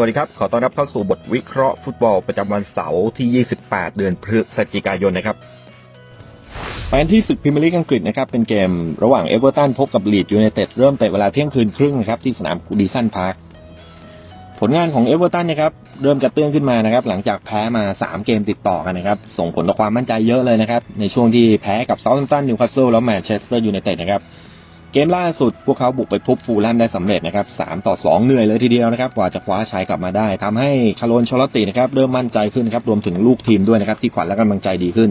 วัสดีครับ ขอต้อนรับเข้าสู่บทวิเคราะห์ฟุตบอลประจำวันเสาร์ที่ 28 เดือนพฤศจิกายนนะครับไปกันที่ศึกพรีเมียร์ลีกอังกฤษนะครับ เป็นเกมระหว่างเอเวอร์ตันพบกับลีดยูไนเต็ดเริ่มเตะเวลาเที่ยงคืนครึ่งนะครับที่สนามกูดิสันพาร์ค ผลงานของเอเวอร์ตันนะครับเริ่มกระเตื้องขึ้นมานะครับ หลังจากแพ้มา 3 เกมติดต่อกันนะครับ ส่งผลต่อความมั่นใจเยอะเลยนะครับ ในช่วงที่แพ้กับเซาท์แฮมป์ตันนิวคาสเซิลแล้วแมนเชสเตอร์ยูไนเต็ดนะครับ เกมล่าสุดพวกเขาบุกไปพบฟูลแลมได้สำเร็จนะครับ3ต่อ2เหนื่อยเลยทีเดียวนะครับกว่าจะคว้าชัยกลับมาได้ทำให้คาร์ลนชอลตินะครับเริ่มมั่นใจขึ้นนครับรวมถึงลูกทีมด้วยนะครับที่ขวัญและกำลังใจดีขึ้น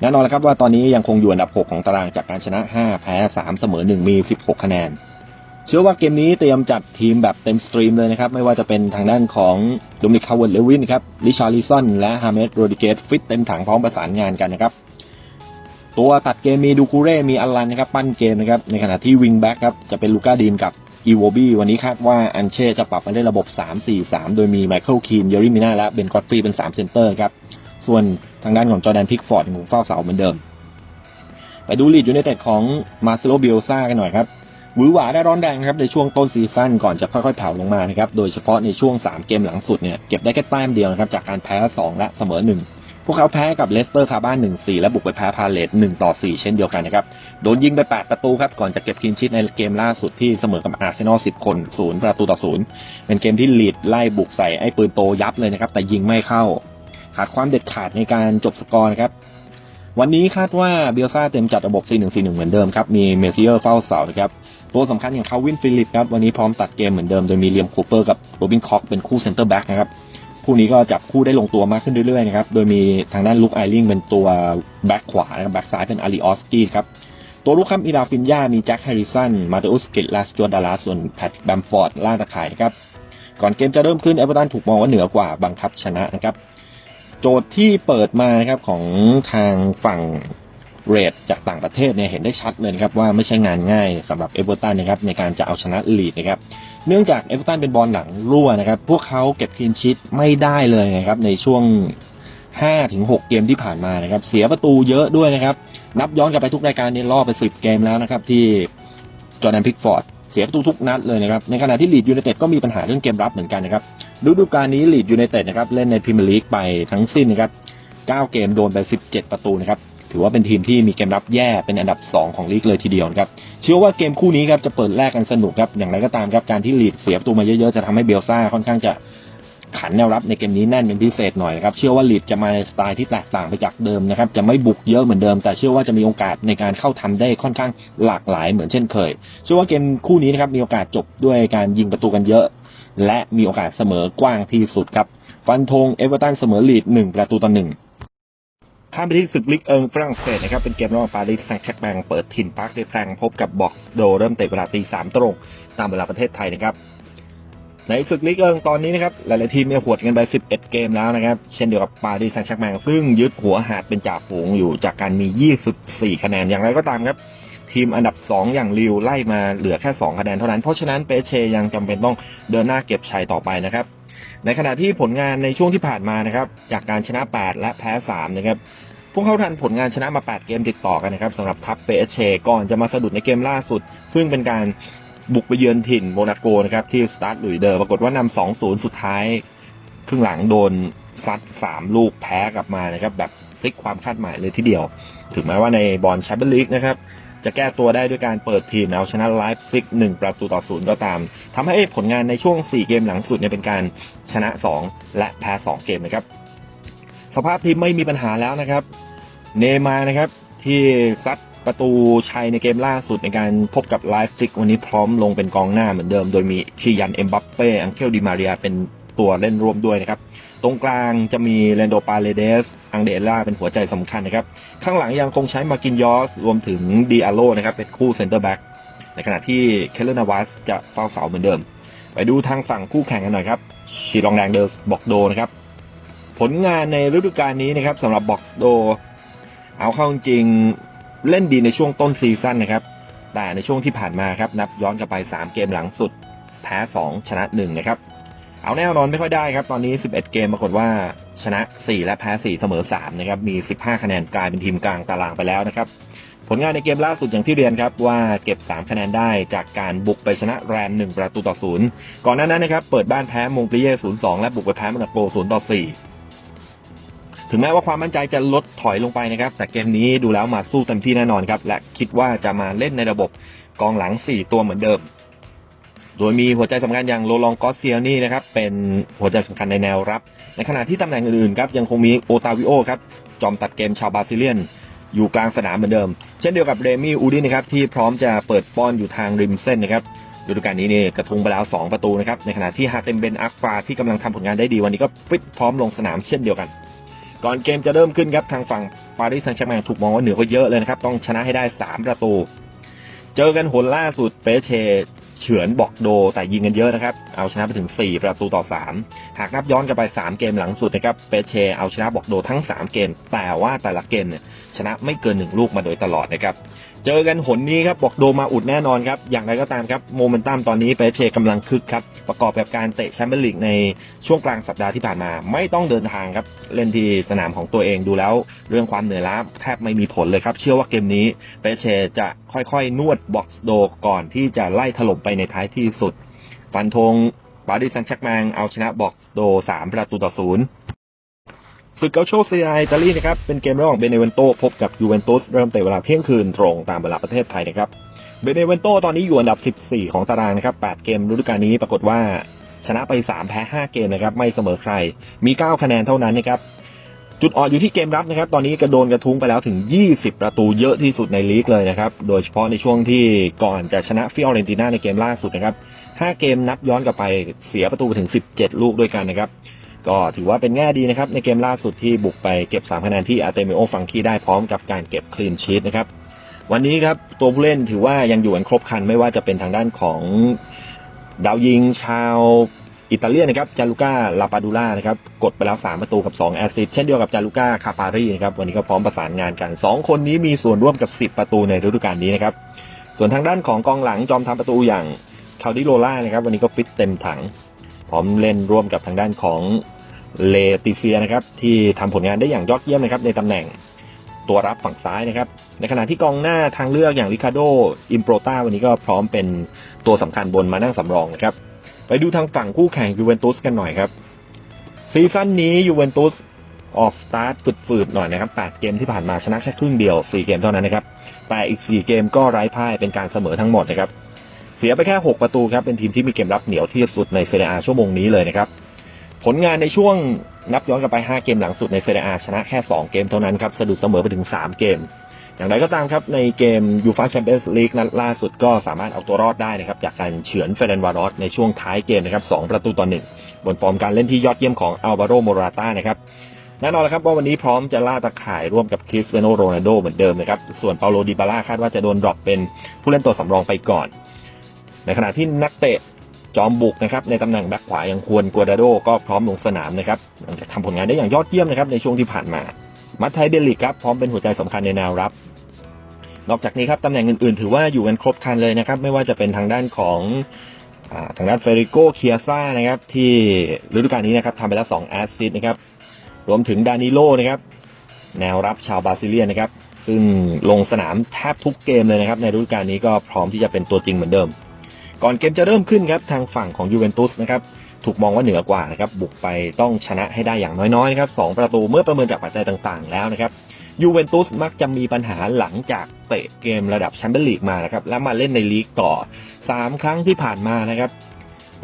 แน่นอนแล้วครับว่าตอนนี้ยังคงอยู่อันดับ 6 ของตารางจากการชนะ 5 แพ้ 3 เสมอ 1 มี 16 คะแนน เชื่อว่าเกมนี้เตรียมจัดทีมแบบเต็มสตรีมเลยนะครับ ไม่ว่าจะเป็นทางด้านของโดมินิกคาร์เวิร์ดเลวินครับลิชาร์ลิสันและฮาเมสโรดิเกสฟิตเต็มถังพร้อมประสานงานกันนะครับ ตัวตัดเกมมีดูคูเร่มีอลันนะครับปั้นเกมนะครับในขณะที่วิงแบ็กครับจะเป็นลูก้าดีนกับอีโวบี้วันนี้คาดว่าอันเช่จะปรับมาได้ระบบ 3-4-3 โดยมีไมเคิลคีนเยอริมิน่าและเบนกอตฟรีเป็น3เซนเตอร์ครับส่วนทางด้านของจอแดนพิกฟอร์ดงคงเฝ้าเสาเหมือนเดิม ไปดูลีดอยูไนเต็ดของมาร์เซโลเบลซ่ากันหน่อยครับวือหวาได้ร้อนแรงครับในช่วงต้นซีซั่นก่อนจะค่อยๆแผ่วลงมานะครับโดยเฉพาะในช่วง 3 เกมหลังสุดเนี่ยเก็บได้แค่แต้มเดียวนะครับจากการแพ้ 2 และเสมอ 1 พวกเขาแพ้กับเลสเตอร์คาบ้าน1-4 และบุกไปแพ้พาเลต1ต่อ4 เช่นเดียวกันนะครับ โดนยิงไป 8 ประตูครับ ก่อนจะเก็บคลีนชีตในเกมล่าสุดที่เสมอกับอาร์เซนอล 10 คน 0 ประตูต่อ 0 เป็นเกมที่ลีดไล่บุกใส่ไอ้ปืนโตยับเลยนะครับ แต่ยิงไม่เข้า ขาดความเด็ดขาดในการจบสกอร์นะครับวันนี้คาดว่าเบลซ่าเต็มจัดระบบ 4-1-4-1 เหมือนเดิมครับ มีเมเซียร์เฝ้าเสานะครับ ตัวสำคัญอย่างคาวินฟิลิปครับ วันนี้พร้อมตัดเกมเหมือนเดิม โดยมีเลียมคูเปอร์กับโรบินคอกเป็นคู่เซนเตอร์แบ็กนะครับ คู่นี้ก็จับคู่ได้ลงตัวมากขึ้นเรื่อยๆนะครับ โดยมีทางด้านลุกไอริงเป็นตัวแบ็กขวานะครับแบ็กซ้ายเป็นอาริออสกี้ครับ ตัวลูกค้ำอีราฟินยามีแจ็คแฮร์ริสัน มาเตอุสกิตลาสจวดาลาส่วนแพทแบมฟอร์ดล่าตะข่ายนะครับ ก่อนเกมจะเริ่มขึ้นเอเวอร์ตันถูกมองว่าเหนือกว่าบังคับชนะนะครับ โจทย์ที่เปิดมานะครับของทางฝั่ง เรดจากต่างประเทศเนี่ยเห็นได้ชัดเลยนะครับว่าไม่ใช่งานง่ายสำหรับเอเวอร์ตันนะครับในการจะเอาชนะลีดนะครับเนื่องจากเอเวอร์ตันเป็นบอลหลังรั่วนะครับพวกเขาเก็บทีนชิตไม่ได้เลยนะครับในช่วง5-6เกมที่ผ่านมานะครับเสียประตูเยอะด้วยนะครับนับย้อนกลับไปทุกรายการนี้ล่อไป10เกมแล้วนะครับที่จอร์แดนพิกฟอร์ดเสียประตูทุกนัดเลยนะครับในขณะที่ลีดยูไนเต็ดก็มีปัญหาเรื่องเกมรับเหมือนกันนะครับฤดูกาลนี้ลีดยูไนเต็ดนะครับเล่นในพรีเมียร์ลีกไปทั้งสิ้นนะครับ9เกมโดนไป 17 ประตูนะครับ ถือว่าเป็นทีมที่มีเกมรับแย่เป็นอันดับ 2 ของลีกเลยทีเดียวครับเชื่อว่าเกมคู่นี้ครับจะเปิดแลกกันสนุกครับอย่างไรก็ตามครับการที่ลีดเสียประตูมาเยอะๆจะทำให้เบลซ่าค่อนข้างจะขันแนวรับในเกมนี้แน่นเป็นพิเศษหน่อยครับเชื่อว่าลีดจะมาในสไตล์ที่แตกต่างไปจากเดิมนะครับจะไม่บุกเยอะเหมือนเดิม แต่เชื่อว่าจะมีโอกาสในการเข้าทำได้ค่อนข้างหลากหลายเหมือนเช่นเคย เชื่อว่าเกมคู่นี้นะครับมีโอกาสจบด้วยการยิงประตูกันเยอะ และมีโอกาสเสมอกว้างที่สุดครับฟันธงเอเวอร์ตันเสมอลีดหนึ่งประตูต่อหนึ่ง ข้ามไปที่ศึกลิกเอิงฝรั่งเศสนะครับเป็นเกมระหว่างปารีสแซงต์แชร์แบงเปิดถิ่นปาร์คเดแฟงพบกับบ็อกซ์โดเริ่มเตะเวลาตีสามตรงตามเวลาประเทศไทยนะครับในศึกลิกเอิงตอนนี้นะครับหลายๆทีมเนี่ยหวดกันไป 11 เกมแล้วนะครับ เช่นเดียวกับปารีสแซงต์แชร์แบงซึ่งยึดหัวหาดเป็นจ่าฝูงอยู่จากการมี 24 คะแนนอย่างไรก็ตามครับทีมอันดับ 2 อย่างลิวไล่มาเหลือแค่ 2 คะแนนเท่านั้น เพราะฉะนั้นเปเชยังจำเป็นต้องเดินหน้าเก็บชัยต่อไปนะครับ ในขณะที่ผลงานในช่วงที่ผ่านมานะครับ จากการชนะ 8 และแพ้3นะครับพวกเขาทันผลงานชนะมา 8 เกมติดต่อกันนะครับสำหรับทัพเปเชก่อนจะมาสะดุดในเกมล่าสุด ซึ่งเป็นการบุกไปเยือนถิ่นโมนาโกนะครับที่สตาร์ทหลุยเดอร์ปรากฏว่านำ2-0 สุดท้ายครึ่งหลังโดนซัด 3 ลูกแพ้กลับมานะครับแบบพลิกความคาดหมายเลยทีเดียว ถึงแม้ว่าในบอลแชมเปี้ยนลีกนะครับ จะแก้ตัวได้ด้วยการเปิดทีมเอาชนะไลฟ์ซิกหนึ่งประตูต่อศูนย์ก็ตามทำให้ผลงานในช่วง 4 เกมหลังสุดเนี่ยเป็นการชนะ 2 และแพ้ 2 เกมนะครับ สภาพทีมไม่มีปัญหาแล้วนะครับ เนมานะครับที่ซัดประตูชัยในเกมล่าสุดในการพบกับไลฟ์ซิกวันนี้พร้อมลงเป็นกองหน้าเหมือนเดิม โดยมีคียันเอ็มบัปเป้อังเคลดิมาเรียเป็น ตัวเล่นร่วมด้วยนะครับ ตรงกลางจะมีเรนโดปาเลเดส อังเดล่าเป็นหัวใจสำคัญนะครับ ข้างหลังยังคงใช้มากินยอส รวมถึงดีอาโลนะครับเป็นคู่เซนเตอร์แบ็กในขณะที่เคลเลอร์นาวัสจะเฝ้าเสาเหมือนเดิม ไปดูทางฝั่งคู่แข่งกันหน่อยครับชีรองแดงเดอร์บอกโดนะครับ ผลงานในฤดูกาลนี้นะครับสำหรับบ็อกโด เอาเข้าจริงเล่นดีในช่วงต้นซีซั่นนะครับ แต่ในช่วงที่ผ่านมาครับนับย้อนกลับไป 3 เกมหลังสุด แพ้ 2 ชนะ 1 นะครับ เอาแน่นอนไม่ค่อยได้ครับ ตอนนี้ 11 เกมปรากฏว่าชนะ 4 และแพ้ 4 เสมอ 3 นะครับ มี 15 คะแนนกลายเป็นทีมกลางตารางไปแล้วนะครับ ผลงานในเกมล่าสุดอย่างที่เรียนครับว่าเก็บ 3 คะแนนได้จากการบุกไปชนะแรม1ประตูต่อศูนย์ก่อนหน้านั้นนะครับ เปิดบ้านแพ้มงปรีเย่ 0-2 และบุกไปแพ้มอนาโก 0 ต่อ 4ถึงแม้ว่าความมั่นใจจะลดถอยลงไปนะครับ แต่เกมนี้ดูแล้วมาสู้เต็มที่แน่นอนครับ และคิดว่าจะมาเล่นในระบบกองหลัง 4 ตัวเหมือนเดิม โดยมีหัวใจสำคัญอย่างโรลองกอสเซียนี่นะครับเป็นหัวใจสำคัญในแนวรับ ในขณะที่ตำแหน่งอื่นๆครับยังคงมีโอตาวิโอครับจอมตัดเกมชาวบราซิเลียน อยู่กลางสนามเหมือนเดิม เช่นเดียวกับเรมี่อูดินนะครับที่พร้อมจะเปิดป้อนอยู่ทางริมเส้นนะครับฤดูกาลนี้เนี่ยกระทุงไปแล้ว 2 ประตูนะครับในขณะที่ฮาเต็มเบนอักฟาที่กำลังทำผลงานได้ดีวันนี้ก็ฟิตพร้อมลงสนามเช่นเดียวกัน ก่อนเกมจะเริ่มขึ้นครับทางฝั่งปารีสแซงต์แชร์แมงถูกมองว่าเหนือกว่าเยอะเลยนะครับต้องชนะให้ได้ 3 ประตู เจอกันหนล่าสุดเปเช เฉือนบอกโด แต่ยิงกันเยอะนะครับ เอาชนะไปถึง 4 ประตูต่อ 3 หากนับย้อนกันไป 3 เกมหลังสุดนะครับเปเชเอาชนะบอกโดทั้ง 3 เกม แต่ว่าแต่ละเกมเนี่ย ชนะไม่เกิน1ลูกมาโดยตลอดนะครับ เจอกันหนนี้ครับบอกโดมาอุดแน่นอนครับ อย่างไรก็ตามครับโมเมนตัมตอนนี้เปเชกำลังคึกครับ ประกอบกับการเตะแชมเปี้ยนลีกในช่วงกลางสัปดาห์ที่ผ่านมา ไม่ต้องเดินทางครับ เล่นที่สนามของตัวเองดูแล้ว เรื่องความเหนื่อยล้าแทบไม่มีผลเลยครับ เชื่อว่าเกมนี้เปเชจะค่อยๆ นวดบ็อกซ์โดก่อนที่จะไล่ถล่มไปในท้ายที่สุด ฟันธงปารีสแซงต์แชร์แมงเอาชนะบ็อกซ์โด3ประตูต่อศูนย์ ศึกเกาโชเซียอิตาลีนะครับ เป็นเกมระหว่างเบเนเวนโตพบกับยูเวนตุสเริ่มเตะเวลาเที่ยงคืนตรงตามเวลาประเทศไทยนะครับ เบเนเวนโตตอนนี้อยู่อันดับ 14 ของตารางนะครับ 8 เกมฤดูกาลนี้ปรากฏว่าชนะไป 3 แพ้ 5 เกมนะครับ ไม่เสมอใคร มี 9 คะแนนเท่านั้นนะครับ จุดอ่อนอยู่ที่เกมรับนะครับ ตอนนี้กระโดนกระทุ้งไปแล้วถึง 20 ประตูเยอะที่สุดในลีกเลยนะครับ โดยเฉพาะในช่วงที่ก่อนจะชนะฟิออเรนติน่าในเกมล่าสุดนะครับ 5 เกมนับย้อนกลับไปเสียประตูถึง 17 ลูกด้วยกันนะครับ ก็ถือว่าเป็นแง่ดีนะครับ ในเกมล่าสุดที่บุกไปเก็บ 3 คะแนนที่อาร์เตมิโอฟังคีได้พร้อมกับการเก็บคลีนชีตนะครับ วันนี้ครับตัวผู้เล่นถือว่ายังอยู่กันครบคันไม่ว่าจะเป็นทางด้านของดาวยิงชาวอิตาเลียนนะครับจารุก้าลาปาดูล่านะครับกดไปแล้ว 3 ประตูกับ 2 แอสซิสเช่นเดียวกับจารุก้าคาปารีนะครับวันนี้ก็พร้อมประสานงานกัน 2 คนนี้มีส่วนร่วมกับ 10 ประตูในฤดูกาลนี้นะครับส่วนทางด้านของกองหลังจอมทำประตูอย่างคาดิโรล่านะครับวันนี้ก็ฟิตเต็มถัง ร้อมเล่นร่วมกับทางด้านของเลติเฟียนะครับที่ทำผลงานได้อย่างยอดเยี่ยมนะครับในตำแหน่งตัวรับฝั่งซ้ายนะครับ ในขณะที่กองหน้าทางเลือกอย่างริคาโดอิมโปรตาวันนี้ก็พร้อมเป็นตัวสำคัญบนมานั่งสำรองนะครับ ไปดูทางฝั่งคู่แข่งยูเวนตุสกันหน่อยครับ ซีซั่นนี้ยูเวนตุสออกสตาร์ทฝืดๆหน่อยนะครับ 8 เกมที่ผ่านมาชนะแค่ครึ่งเดียว 4 เกมเท่านั้นนะครับ แต่อีก 4 เกมก็ไร้พ่ายเป็นการเสมอทั้งหมดนะครับ เสียไปแค่ 6 ประตูครับ เป็นทีมที่มีเกมรับเหนียวที่สุดในเซเรียอาชั่วโมงนี้เลยนะครับ ผลงานในช่วงนับย้อนกลับไป 5 เกมหลังสุดในเซเรียอาชนะแค่ 2 เกมเท่านั้นครับสะดุดเสมอไปถึง 3 เกม อย่างไรก็ตามครับ ในเกมยูฟาแชมเปี้ยนส์ลีกนัดล่าสุดก็สามารถเอาตัวรอดได้นะครับ จากการเฉือนเฟเรนวารอสในช่วงท้ายเกมนะครับ2ประตูต่อ1บนฟอร์มการเล่นที่ยอดเยี่ยมของอัลวาโรโมราต้านะครับแน่นอนแล้วครับว่าวันนี้พร้อมจะล่าตะข่ายร่วมกับคริสเตียโนโรนัลโดเหมือนเดิมนะครับส่วนเปาโลดิบาล่าคาดว่าจะโดนดรอปเป็นผู้เล่นตัวสำรองไปก่อน ในขณะที่นักเตะจอมบุกนะครับในตำแหน่งแบ็คขวาอย่างควรกัวดาโดก็พร้อมลงสนามนะครับหลังจากทำผลงานได้อย่างยอดเยี่ยมนะครับในช่วงที่ผ่านมา มัตไทเดลิกครับพร้อมเป็นหัวใจสำคัญในแนวรับ นอกจากนี้ครับตำแหน่งอื่นๆ ถือว่าอยู่กันครบครันเลยนะครับ ไม่ว่าจะเป็นทางด้านของอทางด้านเฟริโกเคียซ่านะครับที่ฤดูกาลนี้นะครับทำไปแล้ว2แอสซิสต์นะครับรวมถึงดานิโลนะครับแนวรับชาวบราซิเลียนนะครับซึ่งลงสนามแทบทุกเกมเลยนะครับในฤดูกาลนี้ก็พร้อมที่จะเป็นตัวจริงเหมือนเดิม ก่อนเกมจะเริ่มขึ้นครับทางฝั่งของยูเวนตุสนะครับถูกมองว่าเหนือกว่านะครับบุกไปต้องชนะให้ได้อย่างน้อยๆนะครับสองประตูเมื่อประเมินจากปัจจัยต่างๆ แล้วนะครับยูเวนตุสมักจะมีปัญหาหลังจากเตะเกมระดับแชมเปี้ยนลีกมานะครับแล้วมาเล่นในลีกต่อ 3 ครั้งที่ผ่านมานะครับ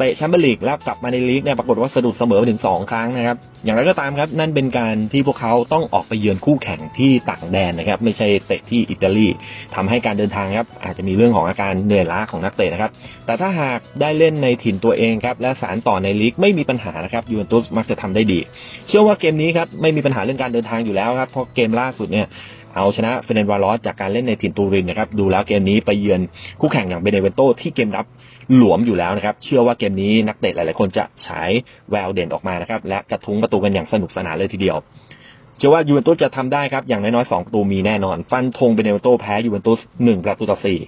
เตะแชมเปี้ยนลีกแล้วกลับมาในลีกเนี่ยปรากฏว่าสะดุดเสมอไปถึง 2 ครั้งนะครับ อย่างไรก็ตามครับ นั่นเป็นการที่พวกเขาต้องออกไปเยือนคู่แข่งที่ต่างแดนนะครับ ไม่ใช่เตะที่อิตาลีทำให้การเดินทางครับอาจจะมีเรื่องของอาการเหนื่อยล้าของนักเตะนะครับ แต่ถ้าหากได้เล่นในถิ่นตัวเองครับและสารต่อในลีกไม่มีปัญหานะครับยูเวนตุสมักจะทำได้ดี เชื่อว่าเกมนี้ครับไม่มีปัญหาเรื่องการเดินทางอยู่แล้วครับเพราะเกมล่าสุดเนี่ยเอาชนะเฟเนนวารอสจากการเล่นในถิ่นตูรินนะครับดูแล้วเกมนี้ไปเยือนคู่แข่งอย่างเบเนเวนโตที่เกมรับ หลวมอยู่แล้วนะครับ เชื่อว่าเกมนี้นักเตะหลาย ๆ คนจะฉายแววเด่นออกมานะครับ และกระทุ้งประตูกันอย่างสนุกสนานเลยทีเดียวเชื่อว่ายูเวนตุสจะทำได้ครับ อย่างน้อยๆสองประตูมีแน่นอน ฟันธงเบเนเวนโตแพ้ยูเวนตุสหนึ่งประตูต่อสี่